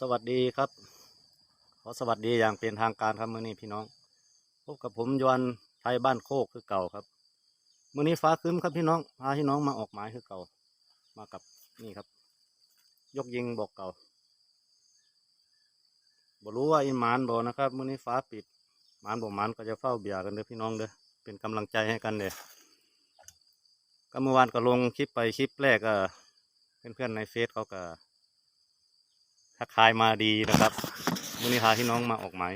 สวัสดีครับ ขอสวัสดีอย่างเป็นทางการครับมื้อนี้พี่น้อง พบกับผมยวนไทยบ้านโคกคือเก่าครับมื้อนี้ฟ้าครึ้มครับพี่น้องพาพี่น้องมาออกหมายคือเก่า มากับนี่ครับ ยกยิงบอกเก่าบ่รู้ว่าอีหมานบ่นะครับมื้อนี้ฟ้าปิดหมานบ่หมานก็จะเฝ้าเบียร์กันเด้อพี่น้องเด้อเป็นกำลังใจให้กันเด้อก็เมื่อวานก็ลงคลิปไปคลิปแรกก็เพื่อนๆในเฟซเขาก็ ทักทายมาดีนะครับมื้อนี้พาพี่น้องมาออกหมาย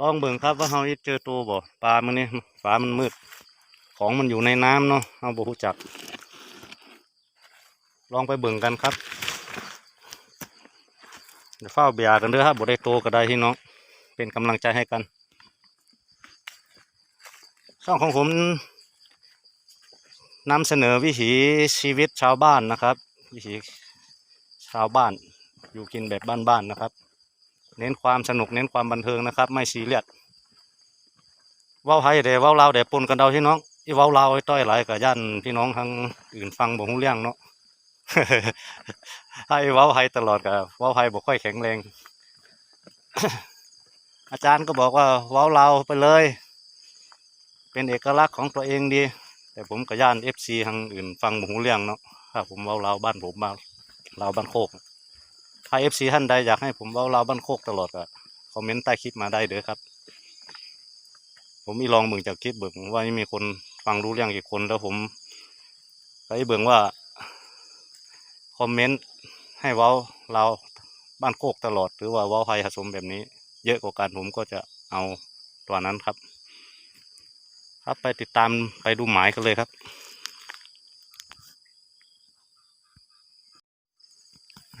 ลองเบิ่งครับว่าเฮาเจอตัวบ่ปลามื้อนี้ฟ้ามันมืด ของมันอยู่ในน้ำเนาะเฮาบ่รู้จัก ลองไปเบิ่งกันครับเดี๋ยวเฝ้าเบียร์กันเด้อครับบ่ได้โตก็ได้พี่น้องเป็นกำลังใจให้กันช่องของผมนำเสนอวิถีชีวิตชาวบ้านนะครับ วิถีชาวบ้าน อยู่กินแบบบ้านๆนะครับ เน้นความสนุกเน้นความบันเทิงนะครับ ไม่ซีเรียสว้าวไทยเดี๋ยวว้าลาวเดี๋ยวปนกันเดาพี่น้องอีว้าวลาวไอ้ต้อยหลายกับย่านพี่น้องทางอื่นฟังบ่ฮู้เรื่องเนาะให้ว้าวไทยตลอดกับว้าวไทยบ่ค่อยแข็งแรง อาจารย์ก็บอกว่าว้าวลาวไปเลย เป็นเอกลักษณ์ของตัวเองดี แต่ผมกับย่าน FC ทางอื่นฟังบ่ฮู้เรื่องเนาะถ้าผมว้าวลาวบ้านผมมาลาวบ้านโคก ถ้าเอฟซีท่านใดอยากให้ผมเว้าเราวบ้านโคกตลอดก็คอมเมนต์ใต้คลิปมาได้เด้อครับ ผมมีลองเบิ่งจากคลิปเบิ่งว่ามีคนฟังรู้เรื่องกี่คนแล้วผมไปเบิ่งว่าคอมเมนต์ให้เว้าเราวบ้านโคกตลอด หรือว่าเว้าไทยผสมแบบนี้ เยอะกว่ากันผมก็จะเอาตัวนั้นครับ ครับไปติดตามไปดูหมายกันเลยครับ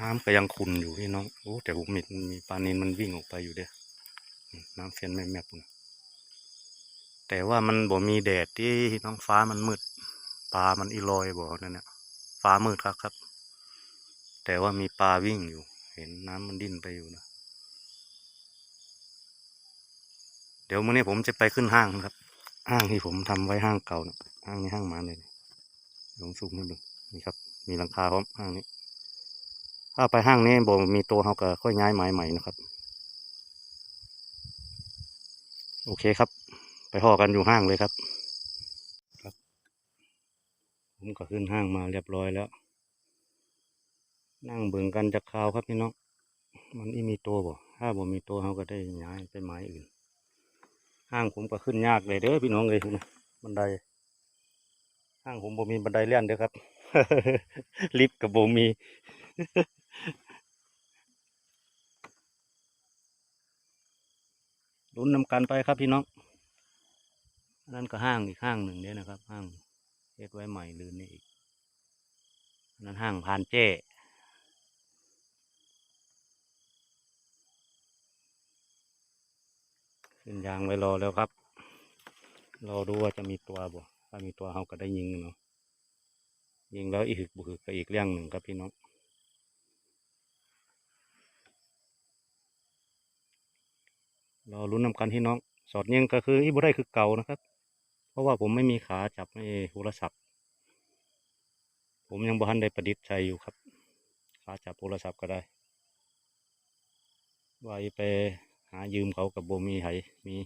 น้ำก็ยังขุ่นอยู่พี่น้องโอ้แต่ผมเห็นมีปลาเนินมันวิ่งออกไปอยู่เด้อน้ำเฟียนแม่แม่ปุ่นแต่ว่ามันบ่มีแดดที่น้องฟ้ามันมืดปลามันอีลอยบ่นั่นเนี่ยฟ้ามืดครับครับ แต่ว่ามีปลาวิ่งอยู่ เห็นน้ำมันดิ้นไปอยู่นะเดี๋ยวมื้อนี้ผมจะไปขึ้นห้างครับ ห้างที่ผมทำไว้ห้างเก่านะห้างนี้ห้างมาเลยลองซูมให้ดูนี่ครับ มีหลังคาพร้อมห้างนี้ ถ้าไปห้างนี้บ่มีตัวเขาก็ค่อยย้ายไม้ใหม่นะครับ โอเคครับ ไปห่อกันอยู่ห้างเลยครับ ครับ ผมก็ขึ้นห้างมาเรียบร้อยแล้ว นั่งเบิ่งกันจะคราวครับพี่น้องมันอีมีตัวบ่ถ้าบ่มีตัวเขาก็ได้ย้ายไปไม้อื่น ห้างผมก็ขึ้นยากเลยเด้อพี่น้องเลยนะบันไดห้างผมบ่มีบันไดเลื่อนเด้อครับ ลิฟต์กับบ่มี ลุ้นนำกันไปครับพี่น้องนนั้นก็ห้างอีกห้างหนึ่งเนี่ยนะครับ ห้างเฮ็ดไว้ใหม่ลืนนี่อีกนั้นห้างพานเจ้ขึ้นยางไว้รอแล้วครับรอดูว่าจะมีตัวบ่ถ้ามีตัวเขาก็ได้ยิงเนาะยิงแล้วอีกบุกก็อีกเรื่องหนึ่งครับพี่น้อง รอลุ้นนำกันพี่น้อง สอดยิงก็คืออีบุได้คือเก่านะครับ เพราะว่าผมไม่มีขาจับในโทรศัพท์ ผมยังบ่ทันได้ประดิษฐ์ใช้อยู่ครับ ขาจับโทรศัพท์ก็ได้ว่าไปหายืมเขากับโบมีไหมี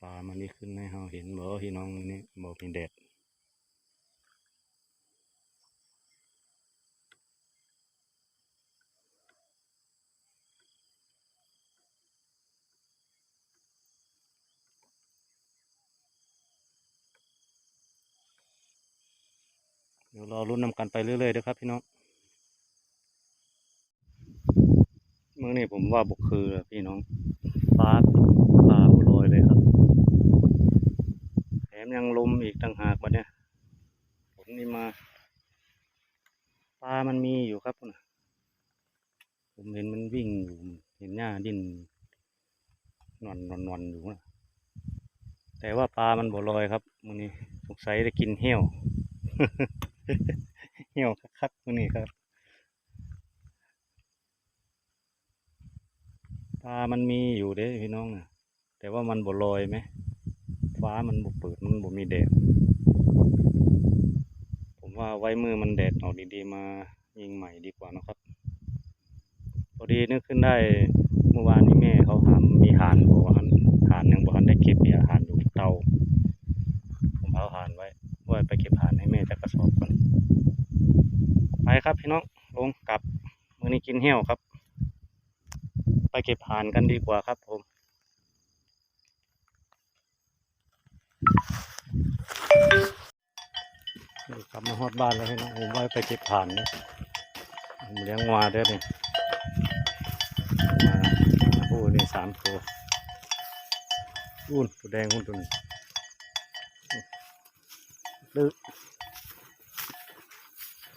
ปลามันนี่ขึ้นให้เราเห็นบ่พี่น้องนี่บ่มีแดด รอรุ่นนำกันไปเรื่อยๆเด้อครับพี่น้องเมื่อนี้ผมว่าบุกคือพี่น้องฟ้าปลาบุลอยเลยครับแถมยังลมอีกต่างหากบัดเนี่ยฝนนี่มาปลามันมีอยู่ครับนะผมเห็นมันวิ่งอยู่เห็นหญ้าดิ้นนอนนอนนอนอยู่นะแต่ว่าปลามันบ่ลอยครับมื้อนี้สงสัยได้กินเหี้ยว เหี่ยวคักๆมื้อนี้ครับปลามันมีอยู่เด้พี่น้องนะแต่ว่ามันบ่ลอยไหมฟ้ามันบ่เปิดมันบ่มีแดดผมว่าไว้มือมันแดดออกดีๆมายิงใหม่ดีกว่านะครับพอดีนึกขึ้นได้เมื่อวานนี้แม่เขาหามมีหานบอกว่าหานยังบอกได้เก็บเบียร์หานอยู่เตา ผมเอาหานไว้ไว้ไปเก็บหานให้แม่จากกระสอบก่อนไป ครับพี่น้องลงกลับมือนี้กินเหี้ยวครับ ไปเก็บหานกันดีกว่าครับผมกลับมาฮอดบ้านแล้วให้น้องผมไว้ไปเก็บผ่านนะผมเลี้ยงวาด้วยนี่มาโอ้นี่สามตัวอุ่นตัวแดงอุ่นตัวนี้ลึกแล้ว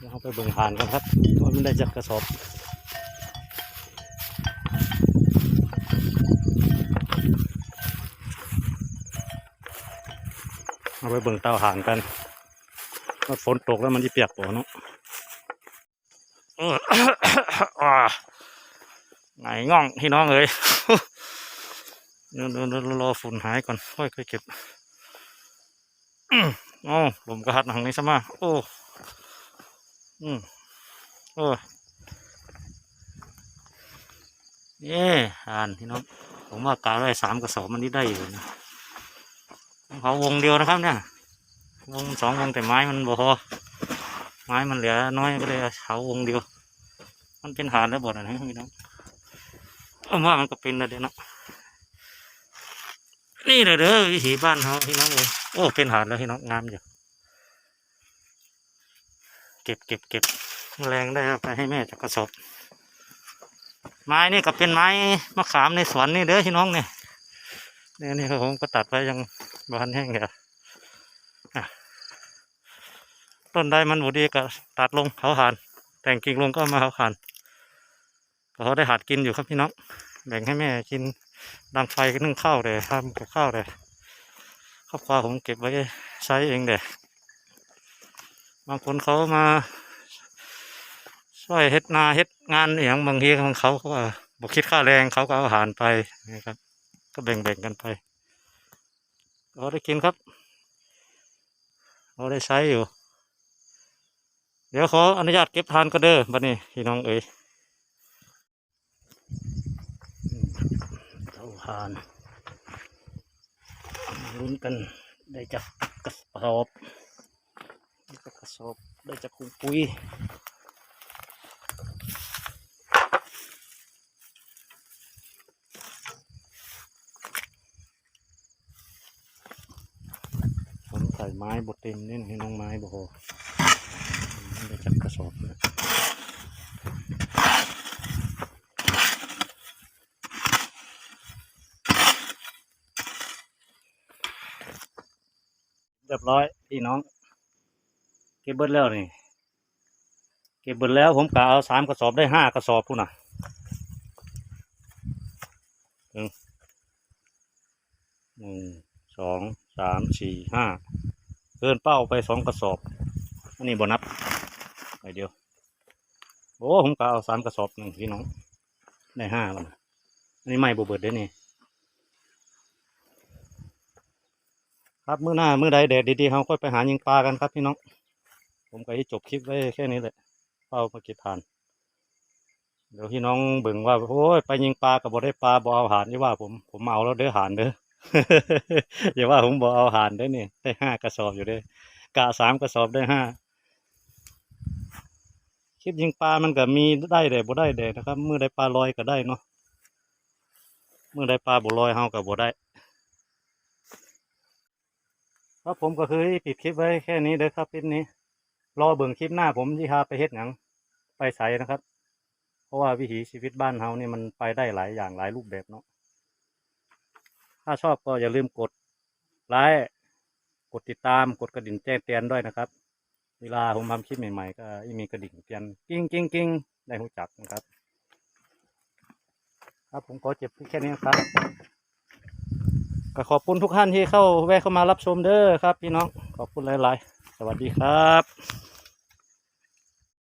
เอาไปเบิ่งผ่านกันครับว่ามันได้จักกระสอบเอาไปเบิ่งเตาห่านกันว่าฝนตกแล้วมันจะเปียกปะเนาะเอออ่าไงง่องพี่น้องเอ้ยเดี๋ยวเดี๋ยวรอฝุ่นหายก่อนค่อยค่อยเก็บอืมโอ้ลมกระหัดทางนี้ซะมาโอ้ อืมโอ้เย่อ่านพี่น้องผมว่ากาได้สามกระสอบมันนี่ได้อยู่นะเขาวงเดียวนะครับเนี่ยวงสองวงแต่ไม้มันบ่พอไม้มันเหลือน้อยก็เลยเขาวงเดียว มันเป็นหาดแล้วบ่นะพี่น้องเอาว่ามันก็เป็นแล้วเดี๋ยวนะนี่เลยเด้อวิถีบ้านเขาพี่น้องเลยโอ้เป็นหาดแล้วพี่น้องงามอยู่ เก็บเก็บเก็บแรงได้เอาไปให้แม่จากกระสอบไม้นี่ก็เป็นไม้มะขามในสวนนี่เด้อพี่น้องเนี่ยเนี่ยนี่ผมก็ตัดไว้ยังบานแห้งเดี๋ยวต้นใดมันบุดีก็ตัดลงเขาหานแต่งกิ่งลงก็มาเขาหานเขาได้หัดกินอยู่ครับพี่น้องแบ่งให้แม่กินดังไฟนึ่งข้าวเลยทำกับข้าวเลยครอบครัวผมเก็บไว้ใช้เองเด้ บางคนเขามาช่วยเฮ็ดนาเฮ็ดงานอย่างบางทีของเขาเขาบอกคิดค่าแรงเขาก็เอาอาหารไปนะครับ ก็แบ่งๆกันไปเราได้กินครับเราได้ใช้อยู่ เดี๋ยวขออนุญาตเก็บทานก็เด้อบัดนี้พี่น้องเอ๋ยเท่าทานลุ้นกันได้จากกระสอบ ได้จากกระสอบได้จากคุงปุยผมใส่ไม้บดเต็มนี่ให้น้องไม้บ่พอเดี๋ยวจับกระสอบนะเรียบร้อยพี่น้อง เก็บเบิดแล้วนี่ เก็บเบิดแล้วผมกะเอาสามกระสอบได้ห้ากระสอบพูน่ะหนึ่งหนึ่งสองสามสี่ห้าเกินเป้าไปสองกระสอบ อันนี้บนับไปเดียว โอ้ผมก็เอาสามกระสอบหนึ่งพี่น้องได้ห้าแล้วนะอันนี้ไม่บเบิดได้นี่ครับมื้อหน้ามื้อใดแดดดีๆเราค่อยไปหายิงปลากันครับพี่น้อง ผมก็ให้จบคลิปไว้แค่นี้แหละเป้ามาเก็บผ่าน เดี๋ยวพี่น้องเบิ่งว่าโอ้ยไปยิงปลากับบ่ได้ปลาบ่เอาหานนี่ว่าผมผมเอาแล้วเด้อหานเด้ออย่าว่าผมบ่เอาหานเด้อนี่ได้ห้ากระสอบอยู่เด้อกะสามกระสอบได้ห้าคลิปยิงปลามันก็มีได้แต่บ่ได้แต่นะครับเมื่อได้ปลาลอยก็ได้เนาะเมื่อได้ปลาบ่ลอยเฮาก็บ่ได้ครับผมก็คือปิดคลิปไว้แค่นี้เด้อครับคลิปนี้ รอเบิ่งคลิปหน้าผมที่พาไปเฮ็ดหยังไปใส่นะครับ เพราะว่าวิถีชีวิตบ้านเฮานี่มันไปได้หลายอย่างหลายรูปแบบเนาะถ้าชอบก็อย่าลืมกดไลค์กดติดตามกดกระดิ่งแจ้งเตือนด้วยนะครับ เวลาผมทำคลิปใหม่ๆ ก็มีกระดิ่งเตือนกิ้งกิ้งกิ้งได้หูจักนะครับ ครับผมขอเจ็บแค่นี้ครับก็ขอบคุณทุกท่านที่เข้าแวะเข้ามารับชมเด้อครับพี่น้องขอบคุณหลาย ๆ วัสดีครับ